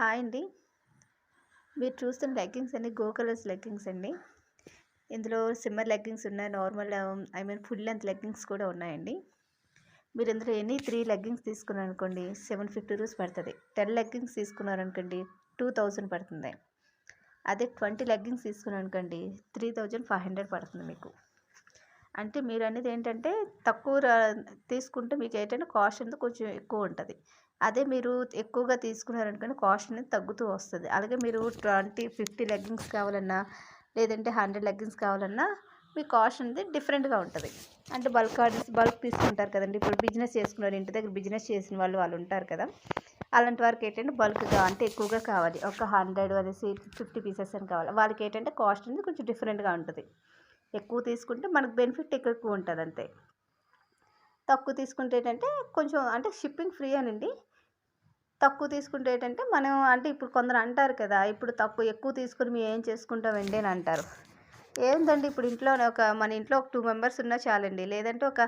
Hi అండి. మీరు చూస్తున్న లెగ్గింగ్స్ అండి గో కలర్స్ లెగ్గింగ్స్ అండి. ఇందులో సిమ్మర్ లెగ్గింగ్స్ ఉన్నాయి normal um, I mean full length leggings కూడా ఉన్నాయండి. మీరు ఇందులో ఎనీ త్రీ లెగ్గింగ్స్ తీసుకున్నారనుకోండి సెవెన్ ఫిఫ్టీ రూపీస్ పడుతుంది. టెన్ లెగ్గింగ్స్ తీసుకున్నారనుకోండి టూ థౌజండ్ పడుతుంది. అదే ట్వంటీ లెగ్గింగ్స్ తీసుకున్నారనుకోండి త్రీ థౌజండ్ ఫైవ్ హండ్రెడ్ పడుతుంది మీకు. అంటే మీరు అనేది ఏంటంటే తక్కువ తీసుకుంటే మీకు ఏంటంటే కాస్ట్ అనేది కొంచెం ఎక్కువ ఉంటుంది. అదే మీరు ఎక్కువగా తీసుకున్నారనుకోండి కాస్ట్ అనేది తగ్గుతూ వస్తుంది. అలాగే మీరు ట్వంటీ ఫిఫ్టీ లెగ్గింగ్స్ కావాలన్నా లేదంటే హండ్రెడ్ లెగ్గింగ్స్ కావాలన్నా మీ కాస్ట్ అనేది డిఫరెంట్గా ఉంటుంది. అంటే బల్క్ ఆర్డర్స్ బల్క్ తీసుకుంటారు కదండి. ఇప్పుడు బిజినెస్ చేసుకున్నారు ఇంటి దగ్గర బిజినెస్ చేసిన వాళ్ళు వాళ్ళు ఉంటారు కదా. అలాంటి వారికి ఏంటంటే బల్క్గా అంటే ఎక్కువగా కావాలి. ఒక హండ్రెడ్ అనేసి ఫిఫ్టీ పీసెస్ అని కావాలి. వాళ్ళకి ఏంటంటే కాస్ట్ అనేది కొంచెం డిఫరెంట్గా ఉంటుంది. ఎక్కువ తీసుకుంటే మనకు బెనిఫిట్ ఎక్కువ ఎక్కువ ఉంటుంది అంతే. తక్కువ తీసుకుంటే ఏంటంటే కొంచెం అంటే షిప్పింగ్ ఫ్రీ అనండి. తక్కువ తీసుకుంటే ఏంటంటే మనం అంటే ఇప్పుడు కొందరు అంటారు కదా ఇప్పుడు తక్కువ ఎక్కువ తీసుకుని మేము ఏం చేసుకుంటామండి అని అంటారు. ఏంటండి ఇప్పుడు ఇంట్లో ఒక మన ఇంట్లో ఒక టూ మెంబర్స్ ఉన్నా చాలండి. లేదంటే ఒక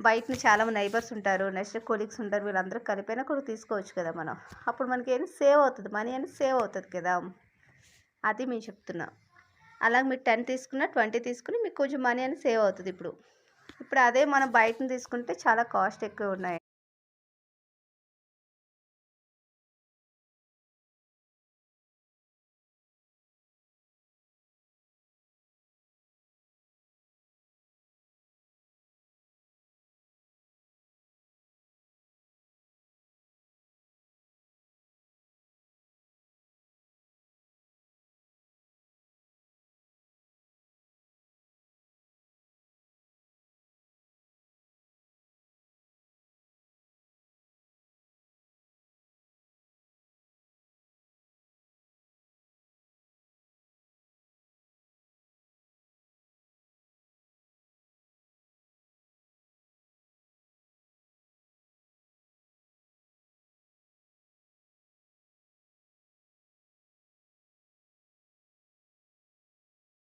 బయట చాలా నైబర్స్ ఉంటారు నెక్స్ట్ కొలీగ్స్ ఉంటారు వీళ్ళందరూ కలిపైనా కూడా తీసుకోవచ్చు కదా మనం. అప్పుడు మనకి ఏం సేవ్ అవుతుంది? మనీ అని సేవ్ అవుతుంది కదా. అది మేము చెప్తున్నాం. అలాగే మీరు టెన్ తీసుకున్న ట్వంటీ తీసుకుని మీకు కొంచెం మనీ అని సేవ్ అవుతుంది ఇప్పుడు. ఇప్పుడు అదే మనం బయటను తీసుకుంటే చాలా కాస్ట్ ఎక్కువ ఉన్నాయి.